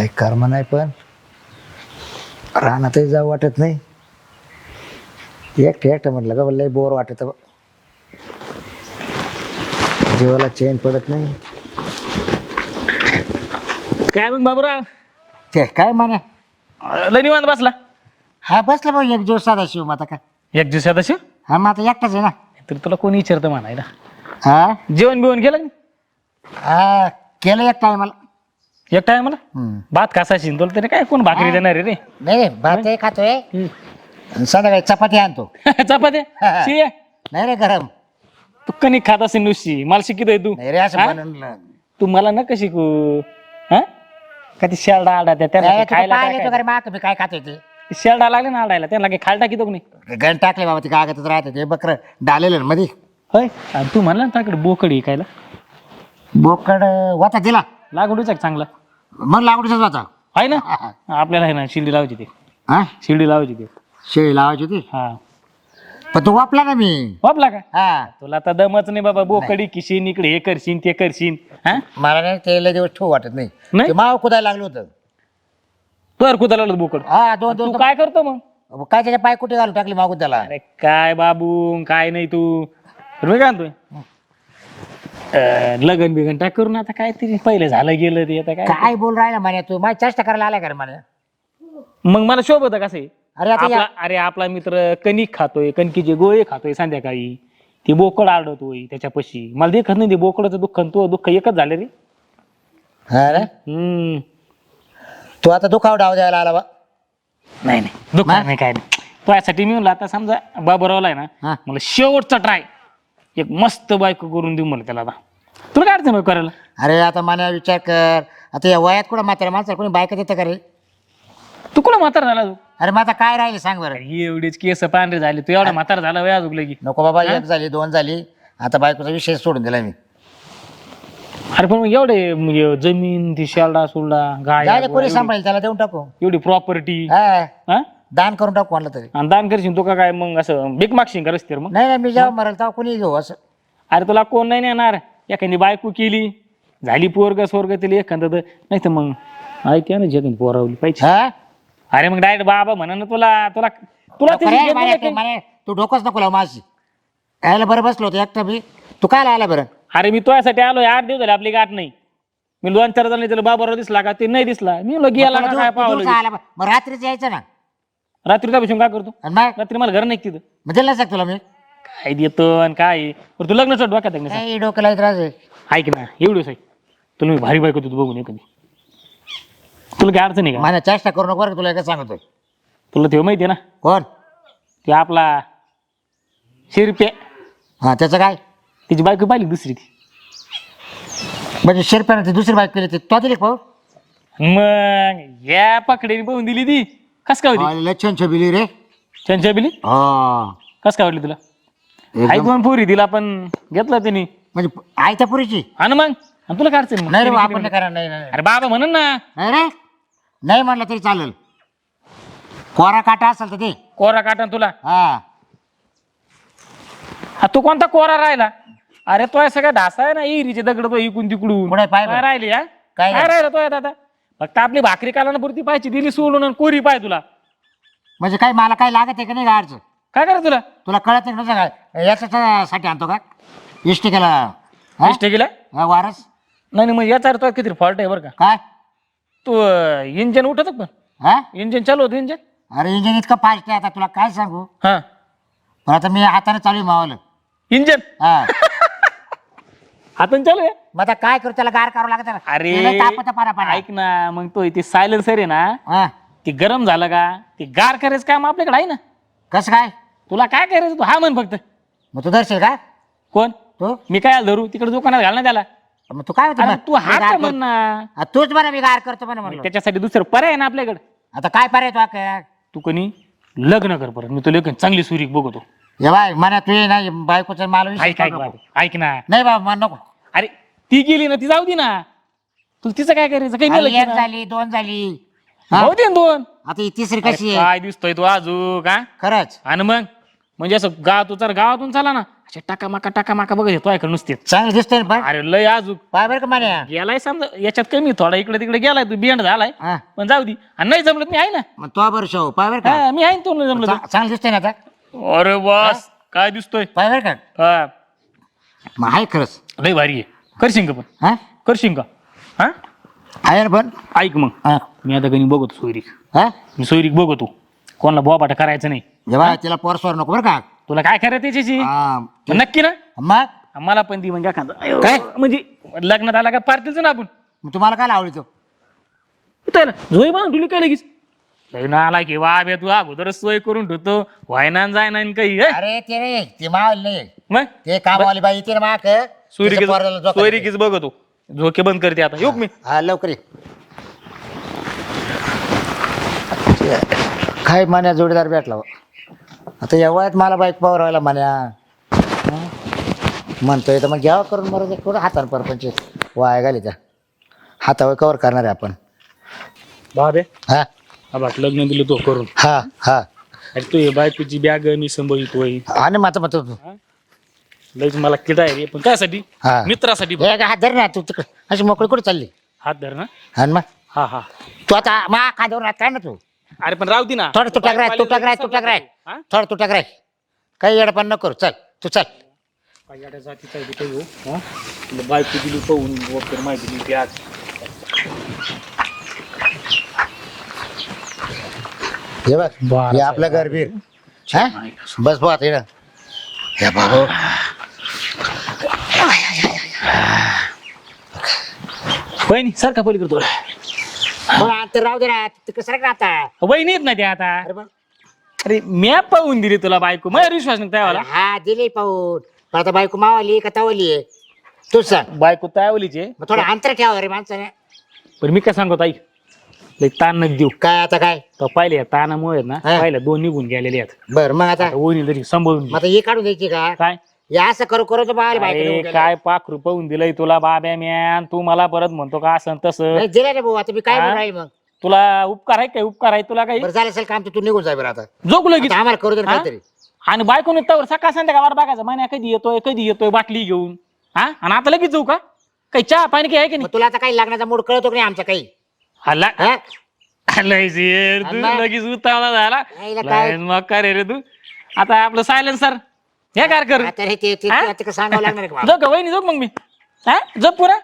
काही कर्म नाही पण रानातही जाऊ वाटत नाही. एकटं एकटं म्हटलं का लय बोर वाटत. जीवाला चेन पडत नाही. काय मग बाबूराव? ते काय म्हणा? लय निवांत बसला. हा बसला भाऊ एक दिवस साधा शिव आता काय एक दिवसात अशी हा मग आता एकटाच आहे ना. तर तुला कोणी विचारतं म्हणायला? हा? जेवण बिवण केलं हा केलं एक टायमाला एकटा आहे मला भात कासाशी तुला तरी काय कोण भाकरी देणार आहे रे? नाही भात हे खातोय. आणि संध्याकाळी चपाती आणतो. चपात्या शिया नाही रे गरम. तू कणिक खात असेल नुसती. मला शिकितोय तू. नाही रे असं हा? बनवलं तू मला नका शिकू हा? का ती शेरडा आडा त्या तुला खायला काय तो घरी माग मी काय खातोय ते? शेरडा लागले ना आडायला. त्यांना काही खायला टाकी तो नाही? गण टाकले बाबा ते कागदात राहते. ते बकर डालेलं मध्ये होय? आणि तू म्हणला ना त्याकडे बोकडी खायला. बोकड वाचा दिला. लागवडीच आहे का चांगला? मग लागवडीचाच वाचा. आहे ना? आपल्याला आहे ना शिर्डी लावायची ते. हा? शिर्डी लावायची ते. शेळी लावायची होती? हा. पण तू वापला ना मी? वापला का? हा. तुला आता दमच नाही बाबा बोकडी किशीन इकडे हे करशीन ते करशीन. हा? मला नाही ते लय दिवस ठेवू वाटत नाही. नाही? ते माव कुदायला लागलं होतं. तू अर कुदाला बोकड. हा दोन तू दोन काय करतो मग? काय त्याच्या पाय कुठे घालून टाकली मागून त्याला अरे काय बाबू काय नाही तू. मी काय म्हणतोय अं, लगन बिगन टाक करून आता काय तरी पहिले झालं गेलं ते आता काय? काय बोल राहिला म्हणे तू? माझी चेष्टा करायला आलाय का म्हणे मग मला शोभ होतं कसं आहे? अरे आता आपला अरे आपला मित्र कणिक खातोय कणकीचे गोळे खातोय संध्याकाळी. ती बोकड आडवतोय त्याच्यापाशी. मला देखत नाही ते बोकडाचं दुःख आणि तो दुःख एकच झालं रे. हा हम्म. तू आता दुखाव डाव द्यायला आला बा. नाही नाही. दुःख नाही काय नाही. तुझ्यासाठी मी म्हणलं आता समजा बाबरावला आहे हा. ना मला शेवटचा ट्राय एक मस्त बायको करून देऊ म्हणलं त्याला आता. तुला काय अडचण आहे करायला? अरे आता मला विचार कर. आता या वयात कुठं म्हाताऱ्या माणसाला कोणी बायका देतं का रे? तू कुठं म्हातारा झाला तू? अरे मग आता काय राहिले सांग बरं. एवढीच केस पांढरे झाले. तू एवढा म्हातारा झाला वया अजून की नको बाबा एक झाली दोन झाली. आता बायकोचा विषय सोडून दिला मी. अरे पण मग एवढे म्हणजे जमीन ती शेलडा सुलडा गाय कोणी सांभाळेल त्याला देऊन टाकू. एवढी प्रॉपर्टी हा. हा? दान करून टाकू आणलं तरी. आणि दान करशील तू का काय मग असं भीक मागशील का रस्त्यावर मग? नाही नाही मी जेव्हा मरेल तेव्हा कोणी घेऊ असं. अरे तुला कोण नाही नेणार? एखादी बायको केली झाली पोरग स्वर्ग तिला एखादं तर नाही तर मग ऐक ना जगन पोरावली पाहिजे. हा? अरे मग डायरेक्ट बाबा म्हणा ना तुला तुला तुला मला मला- तू डोकंच नको लावू माझी. यायला बरं बसलो होतो एकटा मी. तू काय आला बरं? अरे मी तुझ्यासाठी आलोय आठ दिवस झाले आपली गाठ नाही. मी दोन चार जण त्याला बाबाराव दिसला का? ते नाही दिसला. मी म्हणलो गेला तुला का दिवस- काय तू दिवसा पावलं आला बा- मग रात्रीच यायचं ना? रात्री काय काय करतो? आणि मग? रात्री मला घर नाही तिथं? मग दिलं तुला मी. काय देतो आणि काय? बरं तू लग्न सोड डोक्यात आहे का नाही? नाही डोकं लावत राहायचं ऐक ना एवढंच आहे. तुला मी भारी बायको देतो बघून एखादी. तुला काय अडचण आहे का? मला चेष्टा करू नको बरं का तुला एकच सांगतोय. तुला ते माहिती आहे ना? कोण? ते आपला शिरप्या. हा त्याचं काय? तिची बायको पाहिली दुसरी ती? म्हणजे शेरप्यानं ती दुसरी बाईक केली ती तो दिली का भाऊ? मग या पकडेने पाहून दिली ती. कस काय होती? छान छबिली रे. बिली हा. कस काय वाटली तुला? एकदम- ऐकून पोरी तिला पण घेतलं त्यांनी म्हणजे आयत्या पुरीची? आणि मग. आणि तुला काय अडचण? मग? नाही रे आपण. नाही करणार नाही नाही अरे बाबा म्हणून ना. नाही रे. नाही म्हणलं तरी चालेल. कोरा काटा असेल तर ते कोरा काटा तुला? हा. हा, तू कोणता कोरा राहिला? अरे तो सगळ्या ढासा आहे ना इरीचे दगड तो इकून तिकडून. पाय बरं? काय राहिली हा? काय काय राहिलं? तो दादा? फक्त आपली भाकरी कालाना पुरती पाहिजे दिली सोडून आणि कोरी पाय तुला. म्हणजे काय मला काय लागत आहे का नाही गाडचं काय करायचं तुला? तुला कळत नाही कसं काय याच्यासाठी आणतो का? इष्ट केला. हा? इष्ट गेला हा, वारस? नाही नाही, मग याचा अर्थ किती फॉल्ट आहे बरं का. काय? तू इंजन उठत पण. हा? इंजन चालू होतं इंजन? अरे इंजिन इतकं फास्ट आहे आता तुला काय सांगू? हा. पण आता मी हाताने चालू आहे मावाला. इंजन? हा. हातून चालू आहे? मग आता काय करू त्याला गार करावं लागत अरे त्याला तापतं पाना पाना ऐक ना मग तो ते सायलेन्सर आहे ना हा. ते गरम झालं का ते गार करायचं काम आपल्याकडे आहे ना. कसं काय? तुला काय करायचं तू हा म्हण फक्त. मग तू दर्शील का? कोण? तू? मी काय धरू? तिकडे दुकानात घाल ना त्याला. मग तू काय होतं अरे मग? तू मी हात गार म्हण करतो. ना हा, तूच म्हणा मी गार करतो म्हणा म्हणलं त्याच्यासाठी दुसरं पर्याय आहे ना आपल्याकडे. आता काय पर्याय तो काय तू कोणी लग्न कर परत. मी तुला चांगली सुरीक बघतो. ये बाय म्हणा तू ये ना बायकोचं मला ऐक ऐक. बाबा, ऐक ना. नाही बाबा मान नको. अरे ती गेली ना ती जाऊ दे ना. तू तिचं काय करायचं? काही अरे, नाही एक. झाली दोन झाली. हा? दे ना दोन. आता ही तिसरी अरे कशी आहे? काय दिसतोय तू आजू का खरंच. आणि मग? म्हणजे असं गावात उचार गावातून चाला ना. अशा टाका माका टाका माका बघत येतो ऐकलं नुसते चांगलं पण. अरे लय अजून पाय बरं का मान्या. गेलाय समजा याच्यात कमी थोडा इकडे तिकडे गेलाय तू बियंड झालाय. हा. पण जाऊ दे. आणि नाही जमलं तर मी आहे ना. मग तो बरं शो पाय बरं का? हा, मी आहे ना तुला जमलं चा- चांगलं दिसतंय ना आता. तर. अरे बस काय दिसतोय? पाय बरं का? हा. मग आहे खरंच. लय भारी आहे. करशील का पण. हा? करशील का हा? आहे ना पण. ऐक मग. हा. मी आता कधी बघतो सोयरीक. हा? मी सोयरीक बघतो. कोणाला बोबाटा करायचं नाही. जेव्हा तिला पोरसवर नको बरं का? तुला काय करायचं त्याच्याशी? हा. नक्की ना? मग? मला पण ती म्हणजे एखादं. अयो, काय? म्हणजे लग्नात आला का पार्टीचं ना आपण? मग तुम्हाला काय आवडतो त्याला झोई बांधून तुला काय लगेच? लग्न आला की वा बे तू अगोदरच सोय करून ठेवतो. व्हायना न जायना न काही हे? अरे ते नाही ते मावल. नाही मग? ते कामवाली बाई येते ना माक सोयरीकीच सोयरीकीच बघतो झोके बंद करते आता. येऊ का मी? हा लवकर ये. काय मान्या जोडीदार भेटला हो. आता या वयात मला बाईक पावर व्हायला मान्या हं? म्हणतोय तर मग घ्यावं करून बरं कुठं हातानं परपंच वाया घाली त्या हातावर कवर करणार आहे आपण. बाबे हा? आबाट लग्न दिलं तो करून. हा हा. अरे तू हे बायकोची बॅग मी सांभाळतोय आणि मग आता मग तू लयच मला किडा आहे रे पण कायसाठी हा. मित्रासाठी हात धर ना तू तिकडे. अशी मोकळी कुठे चालली? हात धर ना. आणि मग? हा हा. तू आता मा खाद्यावर हात काय ना तू? अरे पण राहू दे ना. थोडं तुटक राय तुटक राय तुटक राय. हा? थोडं तुटक राय. काही येडपण नको करू. चल तू चल. जातीचा आहे हो, हा? तुला बायको दिली पाहून वगैरे माहिती दिली ती आज. हे बघ बारा हे आपलं घर बीर हा? बस बस आता इकडं. हे भाऊ वहिनी सारखा पलीकडे तो मग आता राहू दे ना ते कसं रे आता? वहिनी येत ना ते आता. अरे बा. अरे म्या पाहून दिली तुला बायको. माझ्या विश्वास नाही त्यावाला? हा दिली पाहून. पण आता बायको मावाली का तावली आहे? तूच सांग. बायको त्यावलीचे मग थोडं अंतर ठेवा रे माणसाने. पण मी काय सांगतो ऐक लय ताण नक देऊ. काय आता काय? तर पहिले या ताणामुळे ना हा. पहिल्या दोन निघून गेलेले आहेत. बर मग आता? वहिनी तरी सांभाळून घे. आता हे काढून द्यायची का? काय? हे असं करू करू तर बाहेर अरे बायको काय पाखरू पाहून दिलंय तुला बाब्या म्यान? तू मला परत म्हणतो का असं न तसं? नाही दिलं रे भाऊ आता मी काय हा? राहील मग? तुला उपकार आहे काय? उपकार आहे तुला काही? बरं झालं असेल काम तर तू निघून जाय बरं आता. जोक लगेच. आता आम्हाला करू दे ना हा? काहीतरी. आणि बायकोने तवर सकाळ संध्याकाळ बघायचं. महिन्या कधी येतोय कधी येतोय बाटली घेऊन. हा? आणि आता लगेच जाऊ का? काही चहा पाणी काही आहे की मग तुला आता काही लागण्याचा मूड कळतो की नाही आमचा काही? नाही हा? लय शेर तू अण्णा. लगेच उतावळा झाला यायला काय? लय मग का रे रे तू आता आपलं सायलेन्सर हे काय कर आता हे ते- ते- हा? ते- ते सांगावं लागणार आहे का मला? जो का वहिनी जो मग मी हा जप पुरा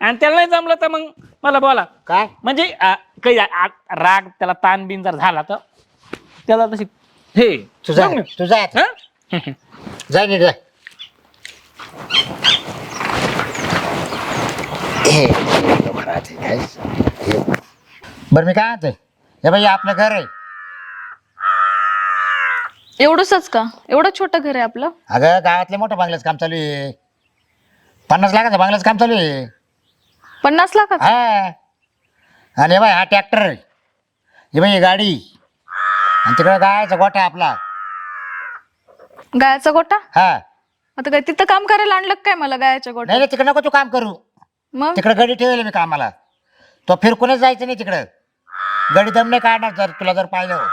आणि त्याला नाही जमलं तर मग मला बोला काय म्हणजे काही आ- आ- राग त्याला ताण बिन जर झाला तर त्याला तशी हे तू जाय बघ ना. तू जाय आता. हा? जाय नीट जाय हे, घरात आहे, काय? बरं मी काय म्हणतोय हे बाई आपलं घर आहे. एवढंच का? एवढं छोटं घर आहे आपलं? अगं गावातले मोठं बांगल्याचं काम चालू आहे. पन्नास लाखाचं बांगल्याचं काम चालू आहे. पन्नास लाखात हा. आणि हे बाई हा ट्रॅक्टर हे बाई ही गाडी. आणि तिकडे गायचा गोठा आपला. गायाचा गोटा हा. आता काय तिथं काम करायला आणलं का काय मला गायाच्या गोटा नाही नाही तिकडे नको तू काम करू. मग? तिकडे गडी ठेवली मी कामाला. तो फिरकूनच जायचं नाही तिकडं. गडी दम नाही काढणार जर तुला जर पाहिलं.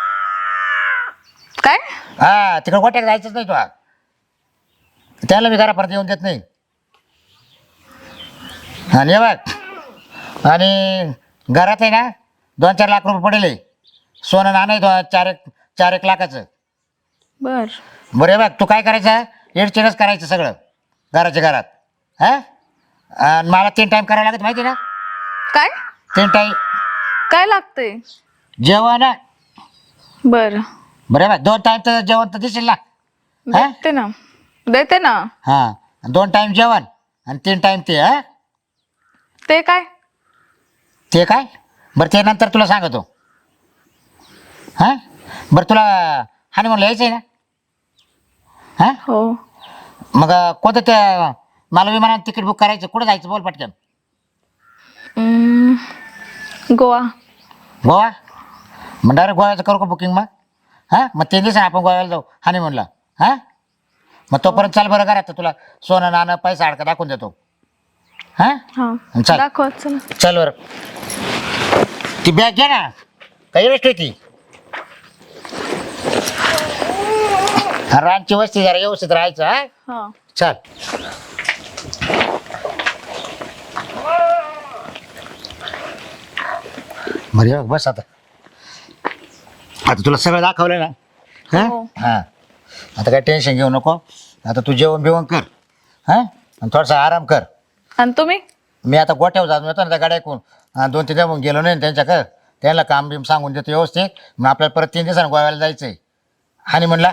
काय? हा तिकडे गोट्यात जायचंच नाही तुला त्याला मी घरापर्यंत येऊन देत नाही. आणि हे बघ आणि घरात आहे ना दोन चार लाख रुपये पडेल. सोनं नाणं आहे चार एक चार एक लाखाचं. बर. बरं हे बघ तू काय करायचं? एडचेडच करायचं सगळं घराच्या घरात. हा? आणि मला तीन टाईम करावं लागत माहिती ना? काय? तीन टाईम काय लागतंय जेवण बर बरं दोन टाईम तर जेवण तर दिसेल ना हा देते ना देते ना हां दोन टाईम जेवण आणि तीन टाईम ते हा ते काय ते काय बरं ते नंतर तुला सांगतो हां बरं तुला हानी यायचं आहे ना हां हो मग कोणतं ते मला विमानात तिकीट बुक करायचं कुठं जायचं बोल पटकन हम्म, गोवा. गोवा? मग डायरेक्ट गोव्याचं करू का बुकिंग मग? हां? मग तीन दिवस आपण गोव्याला जाऊ हानी म्हणला हां? मग तोपर्यंत चाल बरं करा तुला सोनं नाणं पैसा अडका दाखवून देतो. हां? हा. चल. दाखवा चला. चल बरं. ती बॅग घ्या ना. काही वेस्ट होती हा, रानची वस्ती जरा व्यवस्थित राहायचं हा? हा. चल. बरे बघ बस आता. आता तुला सगळं दाखवलं ना? हा? हो. हा. आता काय टेन्शन घेऊ नको. आता तू जेवण बिवण कर. हा? आणि थोडासा आराम कर. आणि तुम्ही? मी आता गोठ्यावर जाऊन येतो ना त्या गाड्या ऐकून दोन तीन दिवस गेलो नाही त्यांच्याकडे. त्यांना काम बिम सांगून देतो व्यवस्थित. मग आपल्याला परत तीन दिवसांनी गोव्याला जायचंय. आणि म्हणला?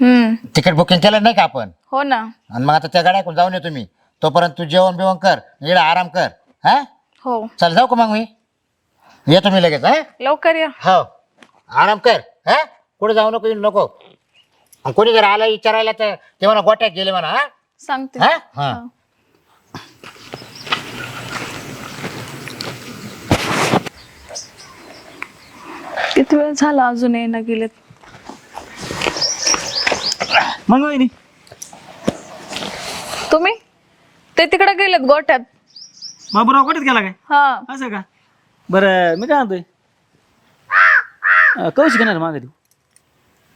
हम्म. तिकीट बुकिंग केलं नाही का आपण? हो ना. आणि मग आता त्या गाड्या ऐकून जाऊन येतो मी. तोपर्यंत तू जेवण बिवण कर. इकडे आराम कर. हा? हो. चल जाऊ का मग मी? येतो मी लगेच हा? लवकर या. हो. आराम कर हा? कुठे जाऊ नको येऊ नको. आणि कोणी जर आलं विचारायला तर ते म्हणा गोट्यात गेले म्हणा हा? सांगते. हा? हा. हा. किती वेळ झाला अजून येणं गेलेत? मग वहिनी. तुम्ही? ते तिकडे गेलेत गोठ्यात. बाबूराव कुठेच गेला काय? हा. असं का? बरं मी काय म्हणतोय? अं, कवशी घेणार मागे तू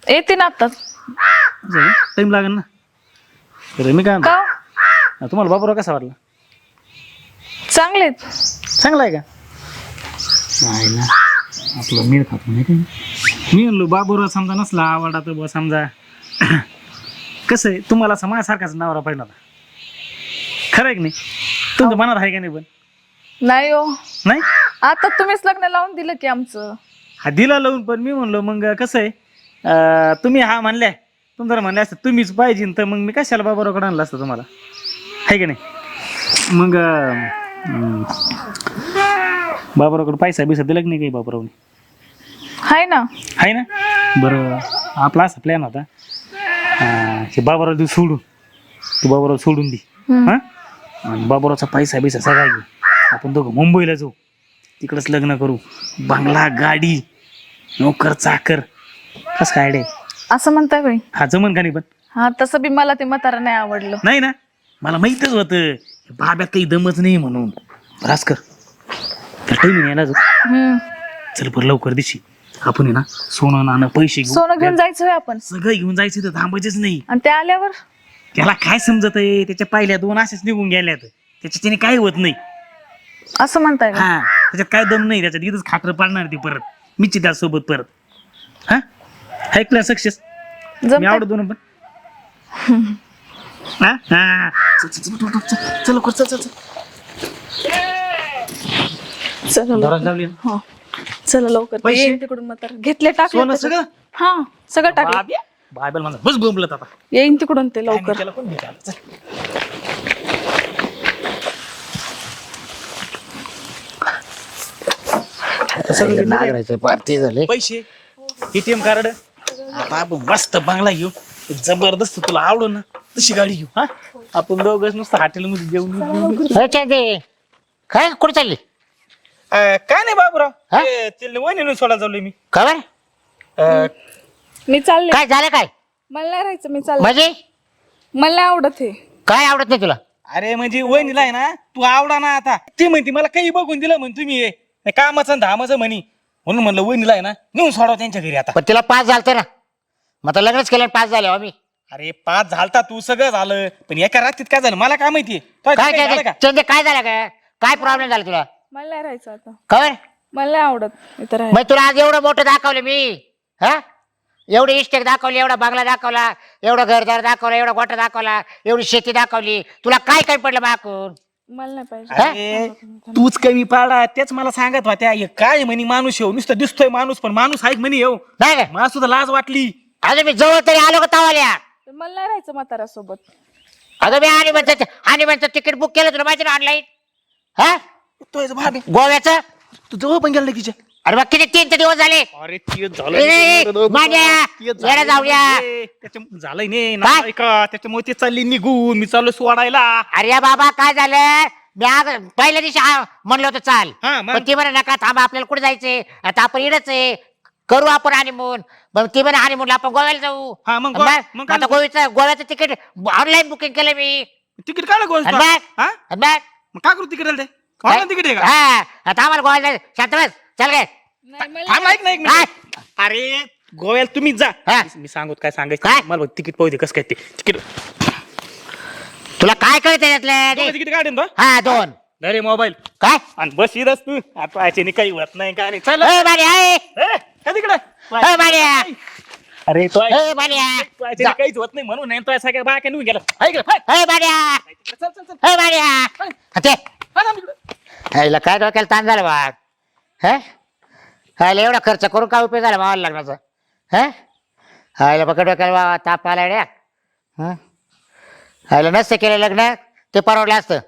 येते ना आता. असं टाईम लागेल ना? बरं मी काय म्हणतो का? तुम्हाला बाबूराव कसा वाटला? चांगलेत चांगला आहे का? नाही ना. आपलं मीळ खातो नाही का? मी म्हणलो बाबूराव समजा नसला आवडा तर बुवा समजा. कसं आहे? तुम्हाला असं माझ्यासारखाच नवरा पाहिजे होता. खरं आहे की नाही? तुमच्या मनात आहे का नाही पण? नाही हो. नाही? आता तुम्हीच लग्न लावून दिलं की आमचं. हा दिला लावून पण मी म्हणलो मग कसं आहे? अं, तुम्ही हा म्हणल्या तुम्ही जर म्हणले असतं तुम्हीच पाहिजे तर मग मी कशाला बाबूरावकडे आणलं असतं तुम्हाला? आहे का नाही? मग अं, बाबूरावकडे पैसा बिसा दिला की नाही काही बाबूरावने? हाय ना. आहे ना? बरं आपला असा प्लॅन होता. अं, हे बाबूराव देऊ सोडून. तू बाबूराव सोडून दे. हम्म. हा? आणि बाबूरावचा पैसा बिसा सगळा घेऊ आपण दोघं मुंबईला जाऊ. तिकडंच लग्न करू. बंगला गाडी नोकर चाकर. कसं काय आहे? असं म्हणताय बाई. हा जमन का नाही पण? हा तसं बी मला ते म्हातारा नाही आवडलं. नाही ना? मला माहीतच होतं. बाब्यात काही दमच नाही म्हणून. रास कर. त्या टाइम यायला जाऊ. हम्म. चल बरं लवकर दिशी. आपण आहे ना सोनं नाणं पैसे घेऊ. सोनं घेऊन जायचं होय आपण. सगळं घेऊन जायचं तर थांबायचंच नाही. आणि ते आल्यावर? त्याला काय समजत आहे? त्याच्या पहिल्या दोन असेच निघून गेल्यात. त्याच्या त्याने काय होत नाही. असं म्हणताय का? हा. त्याच्यात काय दम नाही त्याच्यात इथंच खाकर पाडणार ती परत. मीची त्यासोबत परत. हा? ऐकलं सक्सेस? मी? आवडतो ना पण. हा? हा. चल, चल, चल, चल, चल, चल लवकर, चल चल चल. चला लवकर. दरवाजा लावली ना? हो. चला लवकर. पैसे? तिकडून म्हातारा. घेतले टाकले त्याच्यात. हा सगळं टाकलं. बायबल म्हणा बस बोंबलत आता. येईन तिकडून ते लवकर. त्याला कोण भेटायला? चल. पार्टी झाले. पैसे. ATM card. आता आपण मस्त बंगला घेऊ. जबरदस्त तुला आवडून ना तशी गाडी घेऊ हा? आपण दोघच नुसतं हॉटेलमध्ये जेवण. अच्छा ते? काय? कुठे चालली? अं, काय नाही बाबूराव. हा? ते- तिला वहिनी सोडायला चाललोय मी. खबर अं, मी चालले. काय झालं काय? मला नाही राहायचं मी चालले. म्हणजे? मला नाही आवडत हे. काय आवडत नाही तुला? अरे म्हणजे वहिनीला आहे ना तू आवडा ना आता. ती म्हणते मला काही बघून दिलं म्हण तुम्ही हे. हे कामाचं आणि धामाचं म्हणी. म्हणून म्हणलं वहिनीला आहे ना नेऊन सोडावं त्यांच्या घरी आता. पण तिला पास झालते ना. मग आता लग्नच केलं पास झाले हो आम्ही अरे पाच झालता तू सगळं झालं. पण एका रात्रीत काय झालं? मला काय माहितीये तो काय काय झालं काय? का? चंदे काय झालं काय काय प्रॉब्लेम झाला तुला? मला नाही राहायचं आता. खबर? मला नाही आवडत. इथं राहायला मग तुला आज एवढं मोठं दाखवलं मी हा? एवढी इस्टेक दाखवली एवढा बंगला दाखवला एवढा घरदार दाखवला एवढा गोठा दाखवला एवढी शेती दाखवली. तुला काय काय पडलं माकून मला नाही पाहिजे. अरे तूच कमी पाडा तेच मला सांगत होत्या. हे काय म्हणे माणूस येऊ? नुसतं दिसतोय माणूस पण माणूस आहे म्हणे येऊ. नाही काय मला सुद्धा लाज वाटली. अगं मी जवळ तरी आलो का तावाल्या? मला नाही राहायचं म्हातारा सोबत अगं मी आणि म्हणतो आणि म्हणतो तिकीट बुक केलं तुला माहिती ना ऑनलाईन हा? तो याचा भाग आहे. गोव्याचं? तू जवळ पण गेला तिच्या अरे मग किती तीन ते दिवस झाले. अरे ते ए, झालं येडा जाऊया. त्याच्या झालंय ने काय? त्याच्यामुळे ते चालली निघून. मी चाललो सोडायला. अरे या बाबा काय झालं? मी आज पहिल्या दिवशी आ- म्हणलं होतं चाल. हा, मग? पण ती म्हणे नका थांबा आपल्याला कुठे जायचंय? आता आपण इडच आहे. करू आपण हनीमून मग ती म्हणे हनीमूनला आपण गोव्याला जाऊ. हा, मग मग मग आता काय? गोव्याचं गोव्याचं तिकीट ऑनलाईन बुकिंग केलं मी. तिकीट काढलं गोष्ट आणि मग? हा? आणि मग? मग काय करू तिकीट ते ऑनलाईन तिकीट आहे का? हा. आता आम्हाला गोव्याला जायचं. शांत बस. चल गे. नाही मला थांब ऐक ना एक काय? मिनिट अरे गोव्याला तुम्हीच जा. हा. मी सांगत काय काय? सांगायचं मला बघ तिकीट पाहू दे कसं काय ते. तिकीट तुला काय कळत त्याच्यातलं तिकीट काढेन तो हा दोन. अरे मोबाईल. काय? आणि बस इथंच तू. आता याच्याने काही होत नाही काय नाही. चल. ए बाड्या ए. ए, का तिकडे? ए बाड्या अरे तो ए बाड्या याच्याने काहीच होत नाही म्हणून नाही तो सगळ्या बाया निघून गेला. ए बाड्या चल चल चल. ए बाड्या ते. हा, थांब इकडे. हिला काय डोक्याला ताण झाला बा? हा? हायला एवढा खर्च करून काय उपयोग झाला मावाला लग्नाचा? हा? हायला बघा डोक्याला बाबा ताप आला ड्या हं? हायला नसतं केलं लग्न ते परवडलं असतं.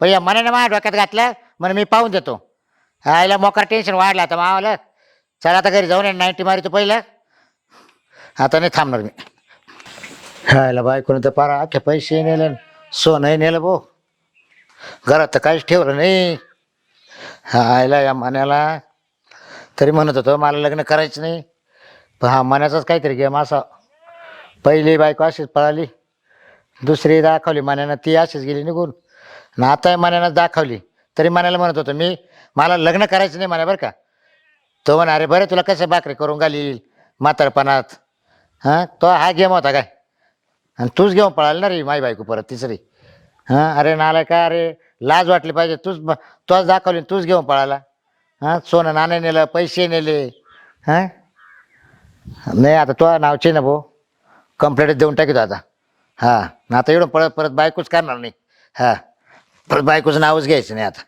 पण या मनाने माझ्या डोक्यात घातलं म्हणून मी पाहून देतो. हायला मोकार टेन्शन वाढलं आता मावाला. चला आता घरी जाऊन नाईन्टी मारितो पहिलं. आता नाही थांबणार मी. हायला बायकोनं तर पारा अख्खे पैसे नेलं सोनंही नेलं भाऊ घरात तर काहीच ठेवलं नाही. हायला या मान्याला. तरी म्हणत होतो मला लग्न करायचं नाही. पण हा मान्याचाच काहीतरी गेम असा. पहिली बायको अशीच पळाली. दुसरी दाखवली मान्यानं ती अशीच गेली निघून. आणि आता मान्यानं दाखवली. तरी मान्याला म्हणत होतो मी मला लग्न करायचं नाही म्हणा बरं का. तो म्हणा अरे बरं तुला कसं भाकरी करून घालील म्हातारपणात? हां तो हा गेम होता काय? आणि तूच घेऊन पळाल ना रे माई बायको परत तिसरी. हां अरे नालाय का अरे लाज वाटली पाहिजे. तूच ब- तूच दाखवली आणि तूच घेऊन पळाला. हां सोनं नाणं नेलं पैसे नेले. हां? नाही आता तो नावचे ना भाऊ कंप्लेंट देऊन टाकितो आता. हां आता एवढं परत परत बायकोच करणार नाही. हां परत बायकोचं नावच घ्यायचं नाही आता.